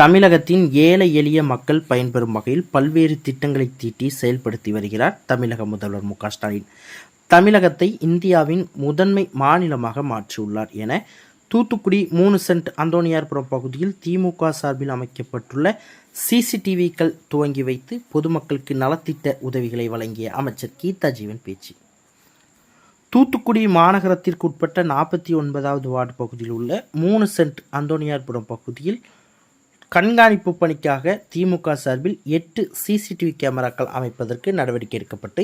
தமிழகத்தின் ஏழை எளிய மக்கள் பயன்பெறும் வகையில் பல்வேறு திட்டங்களை தீட்டி செயல்படுத்தி வருகிறார் தமிழக முதல்வர் மு ஸ்டாலின். தமிழகத்தை இந்தியாவின் முதன்மை மாநிலமாக மாற்றியுள்ளார் என தூத்துக்குடி மூணு சென்ட் அந்தோனியார்புரம் பகுதியில் திமுக சார்பில் அமைக்கப்பட்டுள்ள சிசிடிவிக்கள் துவங்கி வைத்து பொதுமக்களுக்கு நலத்திட்ட உதவிகளை வழங்கிய அமைச்சர் கீதா ஜீவன் பேச்சு. தூத்துக்குடி மாநகரத்திற்குட்பட்ட நாற்பத்தி ஒன்பதாவது வார்டு பகுதியில் உள்ள மூணு சென்ட் அந்தோனியார்புரம் பகுதியில் கண்காணிப்பு பணிக்காக திமுக சார்பில் எட்டு சிசிடிவி கேமராக்கள் அமைப்பதற்கு நடவடிக்கை எடுக்கப்பட்டு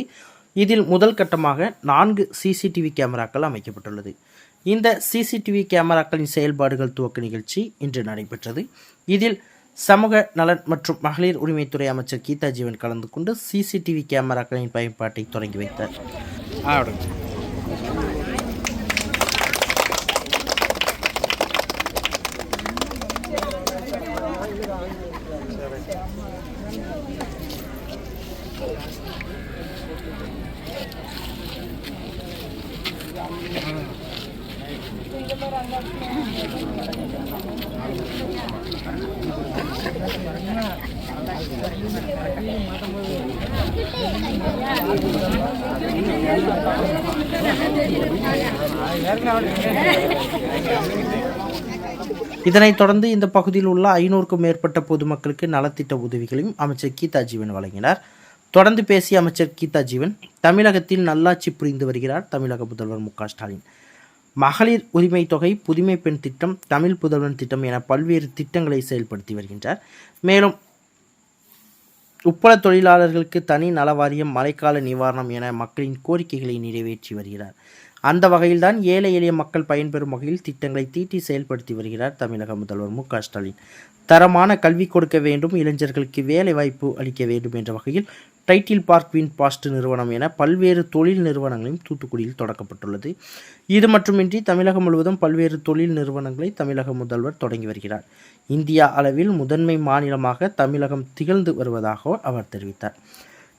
இதில் முதல் கட்டமாக நான்கு சிசிடிவி கேமராக்கள் அமைக்கப்பட்டுள்ளது. இந்த சிசிடிவி கேமராக்களின் செயல்பாடுகள் துவக்க நிகழ்ச்சி இன்று நடைபெற்றது. இதில் சமூக நலன் மற்றும் மகளிர் உரிமைத்துறை அமைச்சர் கீதா ஜீவன் கலந்து கொண்டு சிசிடிவி கேமராக்களின் பயன்பாட்டை தொடங்கி வைத்தார். இதனைத் தொடர்ந்து இந்த பகுதியில் உள்ள ஐநூறுக்கும் மேற்பட்ட பொதுமக்களுக்கு நலத்திட்ட உதவிகளையும் அமைச்சர் கீதா ஜீவன் வழங்கினார். தொடர்ந்து பேசிய அமைச்சர் கீதா ஜீவன் தமிழகத்தில் நல்லாட்சி புரிந்து வருகிறார் தமிழக முதல்வர் மு ஸ்டாலின். மகளிர் உரிமை தொகை புதுமை பெண் திட்டம் தமிழ் புதல்வன் திட்டம் என பல்வேறு திட்டங்களை செயல்படுத்தி வருகின்றார். மேலும் உப்பள தொழிலாளர்களுக்கு தனி நலவாரியம் மழைக்கால நிவாரணம் என மக்களின் கோரிக்கைகளை நிறைவேற்றி வருகிறார். அந்த வகையில்தான் ஏழை எளிய மக்கள் பயன்பெறும் வகையில் திட்டங்களை தீட்டி செயல்படுத்தி வருகிறார் தமிழக முதல்வர் மு ஸ்டாலின். தரமான கல்வி கொடுக்க வேண்டும் இளைஞர்களுக்கு வேலை வாய்ப்பு அளிக்க வேண்டும் என்ற வகையில் டைட்டில் பார்க் வின் பாஸ்ட் நிறுவனம் என பல்வேறு தொழில் நிறுவனங்களும் தூத்துக்குடியில் தொடக்கப்பட்டுள்ளது. இது மட்டுமின்றி தமிழகம் முழுவதும் பல்வேறு தொழில் நிறுவனங்களை தமிழக முதல்வர் தொடங்கி வருகிறார். இந்தியா அளவில் முதன்மை மாநிலமாக தமிழகம் திகழ்ந்து வருவதாக அவர் தெரிவித்தார்.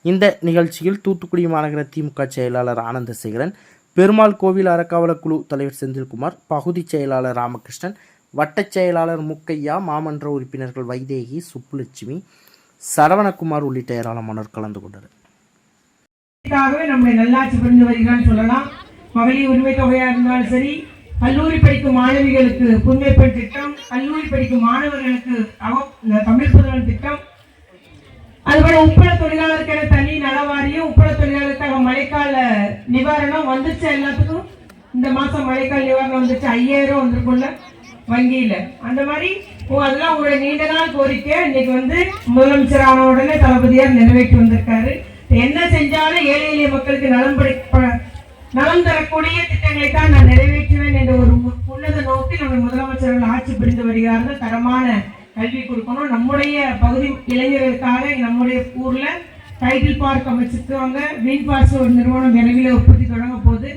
இந்த நிகழ்ச்சியில் தூத்துக்குடி மாநகர திமுக செயலாளர் ஆனந்தசேகரன் பெருமாள் கோவில் அறக்காவலர் குழு தலைவர் செந்தில்குமார் பகுதி செயலாளர் ராமகிருஷ்ணன் வட்டச் செயலாளர் முக்கையா மாமன்ற உறுப்பினர்கள் வைதேகி சுப்புலட்சுமி சரவணகுமார் உள்ளிட்ட ஏராளமானோர் கலந்து கொண்டனர். இதற்காகவே நம்முடைய நல்லாட்சி புரிந்து வருகிறான்னு சொல்லலாம். மகளிர் உரிமை தொகையா இருந்தாலும் சரி கல்லூரி படிக்கும் மாணவிகளுக்கு புதுமை பெண் திட்டம் கல்லூரி படிக்கும் மாணவர்களுக்கு தமிழ் புதல்வன் திட்டம் அதுபோல உப்பள தொழிலாளருக்கான தனி நலவாரியம் உப்பள தொழிலாளருக்காக மழைக்கால நிவாரணம் வந்துச்சு எல்லாத்துக்கும்? இந்த மாசம் மழைக்கால நிவாரணம் வந்துச்சு ஐயாயிரம் வந்திருக்குள்ள வங்கியில. அந்த மாதிரி ஓ அதெல்லாம் உங்களுடைய நீண்ட நாள் கோரிக்கை. இன்னைக்கு வந்து முதலமைச்சர் ஆன உடனே தளபதியார் நிறைவேற்றி வந்திருக்காரு. என்ன செஞ்சாலும் ஏழை எளிய மக்களுக்கு நலம் படை நலம் தரக்கூடிய திட்டங்களை தான் நான் நிறைவேற்றுவேன் என்ற ஒரு உன்னத நோக்கில் நம்ம முதலமைச்சர்கள் ஆட்சி புரிந்து வருகிறார்கள் தரமான கல்வி கொடுக்கணும். நம்முடைய பகுதி இளைஞர்களுக்காக நம்முடைய ஊர்ல டைட்டில் பார்க் அமைச்சிருக்காங்க. வின் பார்ஸ் ஒரு நிறுவனம் விரைவில் உற்பத்தி தொடங்க போகுது.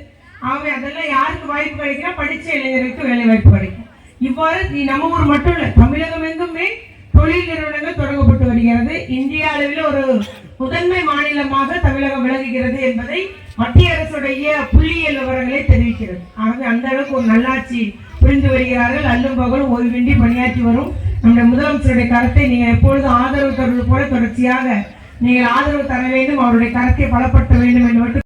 ஆகவே அதெல்லாம் யாருக்கு வாய்ப்பு கிடைக்கிறா படித்த இளைஞர்களுக்கு வேலை வாய்ப்பு கிடைக்கும். இவ்வாறு நம்ம ஊர் மட்டும் இல்லை தமிழகம் எங்குமே தொழில் நிறுவனங்கள் தொடங்கப்பட்டு வருகிறது. இந்திய அளவில் ஒரு முதன்மை மாநிலமாக தமிழகம் விளங்குகிறது என்பதை மத்திய அரசுடைய புள்ளியியல் விவரங்களை தெரிவிக்கிறது. ஆகவே அந்த அளவுக்கு ஒரு நல்லாட்சி புரிந்து வருகிறார்கள். அல்லும் பகலும் ஓய்வின்றி பணியாற்றி வரும் நம்முடைய முதலமைச்சருடைய கருத்தை நீங்கள் எப்பொழுதும் ஆதரவு தருவது போல தொடர்ச்சியாக நீங்கள் ஆதரவு தர வேண்டும். அவருடைய கருத்தை பலப்படுத்த வேண்டும் என்று மட்டும்